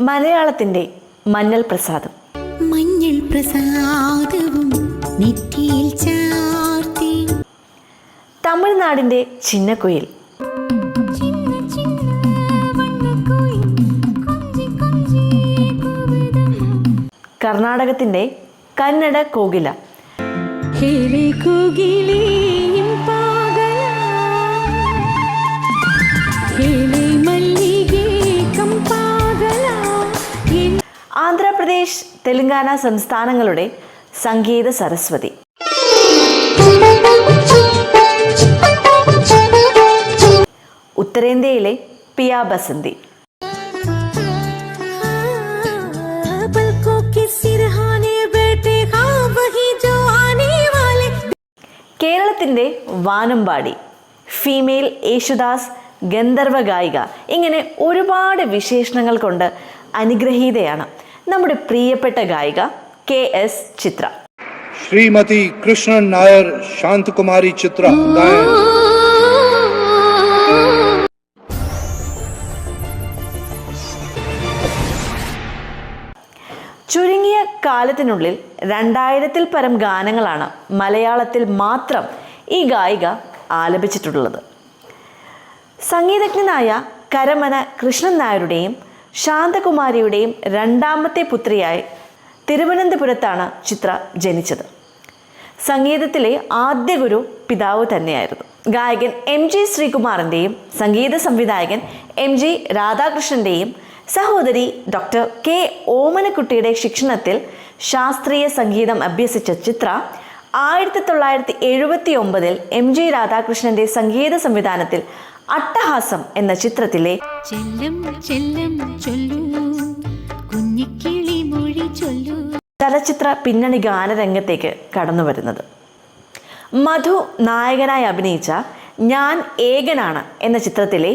മലയാളത്തിന്റെ മഞ്ഞൾ പ്രസാദം. മഞ്ഞൾ പ്രസാദവും നെറ്റിയിൽ ചാർത്തി. തമിഴ്നാടിന്റെ ചിന്നക്കുയിൽ. കർണാടകത്തിന്റെ കന്നഡ കോകില. ಹೇಳಿ ആന്ധ്രാപ്രദേശ് തെലങ്കാന സംസ്ഥാനങ്ങളുടെ സംഗീത സരസ്വതി. ഉത്തരേന്ത്യയിലെ പിയാ ബസന്തി. കേരളത്തിന്റെ വാനമ്പാടി ഫീമെയിൽ യേശുദാസ് ഗന്ധർവ ഗായിക ഇങ്ങനെ ഒരുപാട് വിശേഷണങ്ങൾ കൊണ്ട് അനുഗ്രഹീതയാണ്. നമ്മുടെ പ്രിയപ്പെട്ട ഗായിക കെ എസ് ചിത്ര. ശ്രീമതി കൃഷ്ണൻ നായർ ശാന്തകുമാരി ചിത്ര ചുരുങ്ങിയ കാലത്തിനുള്ളിൽ രണ്ടായിരത്തിൽ പരം ഗാനങ്ങളാണ് മലയാളത്തിൽ മാത്രം ഈ ഗായിക ആലപിച്ചിട്ടുള്ളത്. സംഗീതജ്ഞനായ കരമന കൃഷ്ണൻ നായരുടെയും ശാന്തകുമാരിയുടെയും രണ്ടാമത്തെ പുത്രിയായി തിരുവനന്തപുരത്താണ് ചിത്ര ജനിച്ചത്. സംഗീതത്തിലെ ആദ്യ ഗുരു പിതാവ് തന്നെയായിരുന്നു. ഗായകൻ എം ജി ശ്രീകുമാറിന്റെയും സംഗീത സംവിധായകൻ എം ജി രാധാകൃഷ്ണന്റെയും സഹോദരി ഡോക്ടർ കെ ഓമനക്കുട്ടിയുടെ ശിക്ഷണത്തിൽ ശാസ്ത്രീയ സംഗീതം അഭ്യസിച്ച ചിത്ര ആയിരത്തി തൊള്ളായിരത്തി എഴുപത്തി ഒമ്പതിൽ എം ജി രാധാകൃഷ്ണന്റെ സംഗീത സംവിധാനത്തിൽ അട്ടഹാസം എന്ന ചിത്രത്തിലെ ചെല്ലം ചെല്ലം ചൊല്ലൂ. കുഞ്ഞിക്കിളി മൊഴി ചൊല്ലൂ. ചലച്ചിത്ര പിന്നണി ഗാനരംഗത്തേക്ക് കടന്നു വരുന്നത്. മധു നായകനായി അഭിനയിച്ച ഞാൻ ഏകനാണ് എന്ന ചിത്രത്തിലെ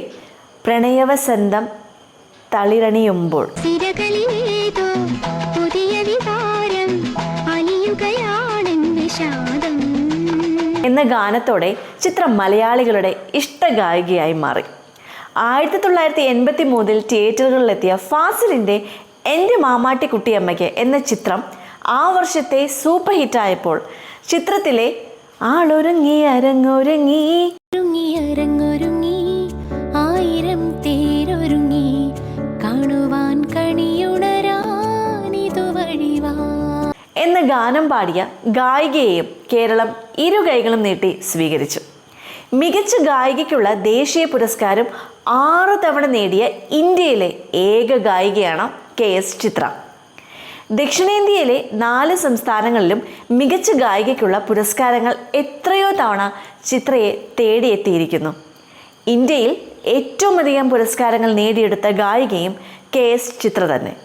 പ്രണയവസന്തം തളിരണിയുമ്പോൾ. സിരകളിലേതോ എന്ന ഗാനത്തോടെ ചിത്രം മലയാളികളുടെ ഇഷ്ടഗായികയായി മാറി. ആയിരത്തി തൊള്ളായിരത്തി എൺപത്തി മൂന്നിൽ തിയേറ്ററുകളിലെത്തിയ ഫാസിലിന്റെ എന്റെ മാമാട്ടിക്കുട്ടിയമ്മയ്ക്ക് എന്ന ചിത്രം ആ വർഷത്തെ സൂപ്പർ ഹിറ്റായപ്പോൾ ചിത്രത്തിലെ ആളൊരുങ്ങി അരങ്ങൊരുങ്ങി എന്ന ഗാനം പാടിയ ഗായികയെയും കേരളം ഇരു കൈകളും നീട്ടി സ്വീകരിച്ചു. മികച്ച ഗായികയ്ക്കുള്ള ദേശീയ പുരസ്കാരം ആറ് തവണ നേടിയ ഇന്ത്യയിലെ ഏക ഗായികയാണ് കെ എസ് ചിത്ര. ദക്ഷിണേന്ത്യയിലെ നാല് സംസ്ഥാനങ്ങളിലും മികച്ച ഗായികയ്ക്കുള്ള പുരസ്കാരങ്ങൾ എത്രയോ തവണ ചിത്രയെ തേടിയെത്തിയിരിക്കുന്നു. ഇന്ത്യയിൽ ഏറ്റവും അധികം പുരസ്കാരങ്ങൾ നേടിയെടുത്ത ഗായികയും കെ എസ് ചിത്ര തന്നെ.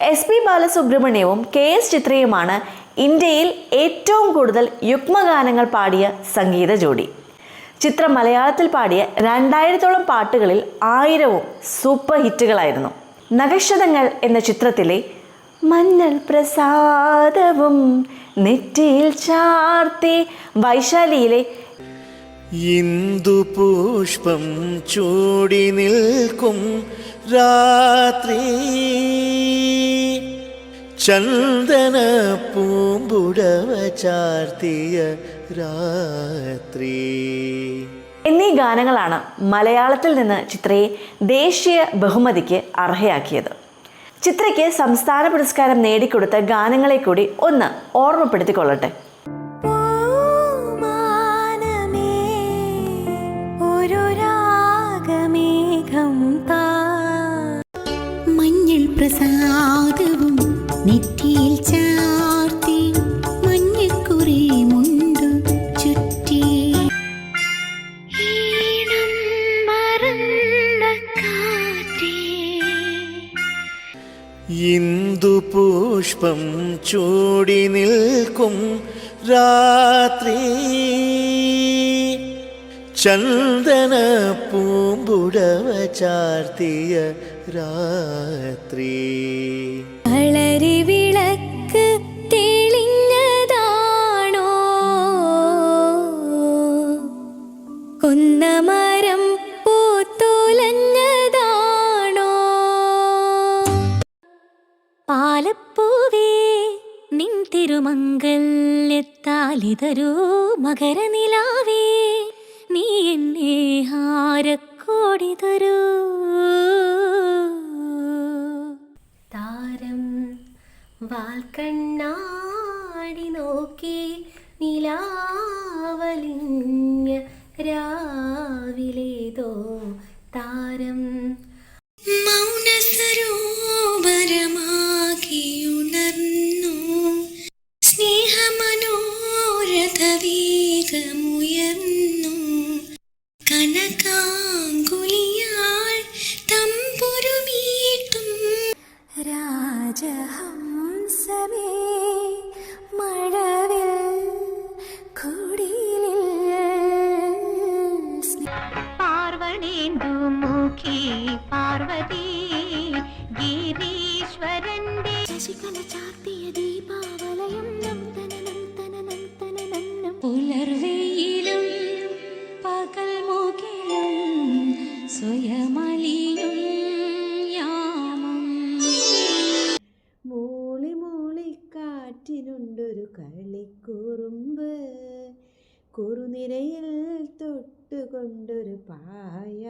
എസ് പി ബാലസുബ്രഹ്മണ്യവും കെ എസ് ചിത്രയുമാണ് ഇന്ത്യയിൽ ഏറ്റവും കൂടുതൽ യുഗ്മഗാനങ്ങൾ പാടിയ സംഗീത ജോഡി. ചിത്രം മലയാളത്തിൽ പാടിയ രണ്ടായിരത്തോളം പാട്ടുകളിൽ ആയിരവും സൂപ്പർ ഹിറ്റുകളായിരുന്നു. നഗക്ഷതങ്ങൾ എന്ന ചിത്രത്തിലെ മഞ്ഞൾ പ്രസാദവും നെറ്റിയിൽ ചാർത്തി വൈശാലിയിലെ ഇന്ദുപുഷ്പം ചൂടി നിൽക്കും രാത്രി. ചന്ദന പൂമ്പുടവ ചാർത്തിയ രാത്രി. എന്നീ ഗാനങ്ങളാണ് മലയാളത്തിൽ നിന്ന് ചിത്രയെ ദേശീയ ബഹുമതിക്ക് അർഹയാക്കിയത്. ചിത്രയ്ക്ക് സംസ്ഥാന പുരസ്കാരം നേടിക്കൊടുത്ത ഗാനങ്ങളെ കൂടി ഒന്ന് ഓർമ്മപ്പെടുത്തിക്കൊള്ളട്ടെ. പ്രസാദവും നെറ്റിയിൽ ചാർത്തി മഞ്ഞക്കുറി മുണ്ട് ചുറ്റി. ഇന്ദുപുഷ്പം ചൂടി നിൽക്കും രാത്രി. ചന്ദന പൂമ്പുടവ ചാർത്തിയ രാത്രി. നിൻ തിരുമംഗല്യത്താലിതരൂ മകരനിലാവേ നീ എന്നെ ഹാരക്കോടി തരൂ. താരം വാൽക്കണ്ണാടി നോക്കി നിലാവലിഞ്ഞ രാവിലേതോ കുറുനിരയിൽ തൊട്ടുകൊണ്ടൊരു പായ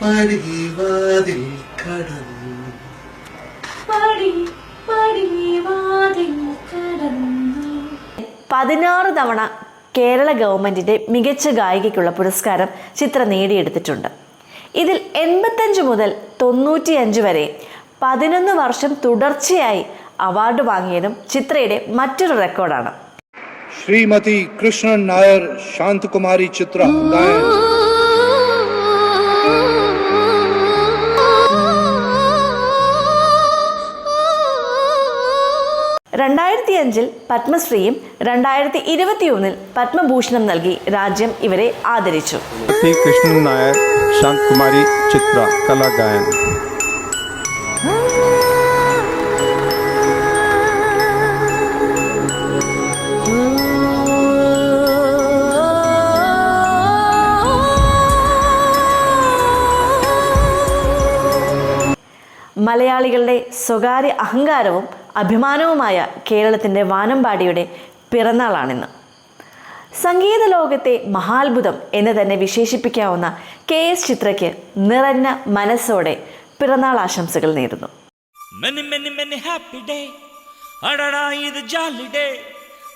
പരുകി കടന്നു. പതിനാറ് തവണ കേരള ഗവൺമെന്റിന്റെ മികച്ച ഗായികയ്ക്കുള്ള പുരസ്കാരം ചിത്ര നേടിയെടുത്തിട്ടുണ്ട്. ഇതിൽ എൺപത്തഞ്ച് മുതൽ തൊണ്ണൂറ്റിയഞ്ച് വരെ പതിനൊന്ന് വർഷം തുടർച്ചയായി അവാർഡ് വാങ്ങിയതും ചിത്രയുടെ മറ്റൊരു റെക്കോർഡാണ്. ശ്രീമതി കൃഷ്ണൻ നായർ ശാന്തകുമാരി ചിത്ര രണ്ടായിരത്തി അഞ്ചിൽ പത്മശ്രീയും രണ്ടായിരത്തി ഇരുപത്തി ഒന്നിൽ പത്മഭൂഷണം നൽകി രാജ്യം ഇവരെ ആദരിച്ചു. കൃഷ്ണൻ നായർ ശാന്തകുമാരി ചിത്ര കലാഗായൻ. മലയാളികളുടെ സ്വകാര്യ അഹങ്കാരവും അഭിമാനവുമായ കേരളത്തിന്റെ വാനമ്പാടിയുടെ പിറന്നാളാണിന്ന്. സംഗീത ലോകത്തെ മഹാത്ഭുതം എന്ന് തന്നെ വിശേഷിപ്പിക്കാവുന്ന കെ എസ് ചിത്രയ്ക്ക് നിറഞ്ഞ മനസ്സോടെ പിറന്നാൾ ആശംസകൾ നേരുന്നു.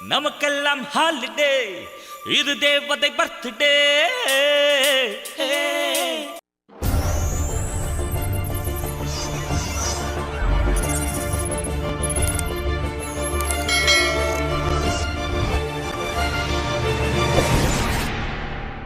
നമുക്കെല്ലാം ഹാലിഡേ ഇത് ദേവത ബർത്ത്ഡേ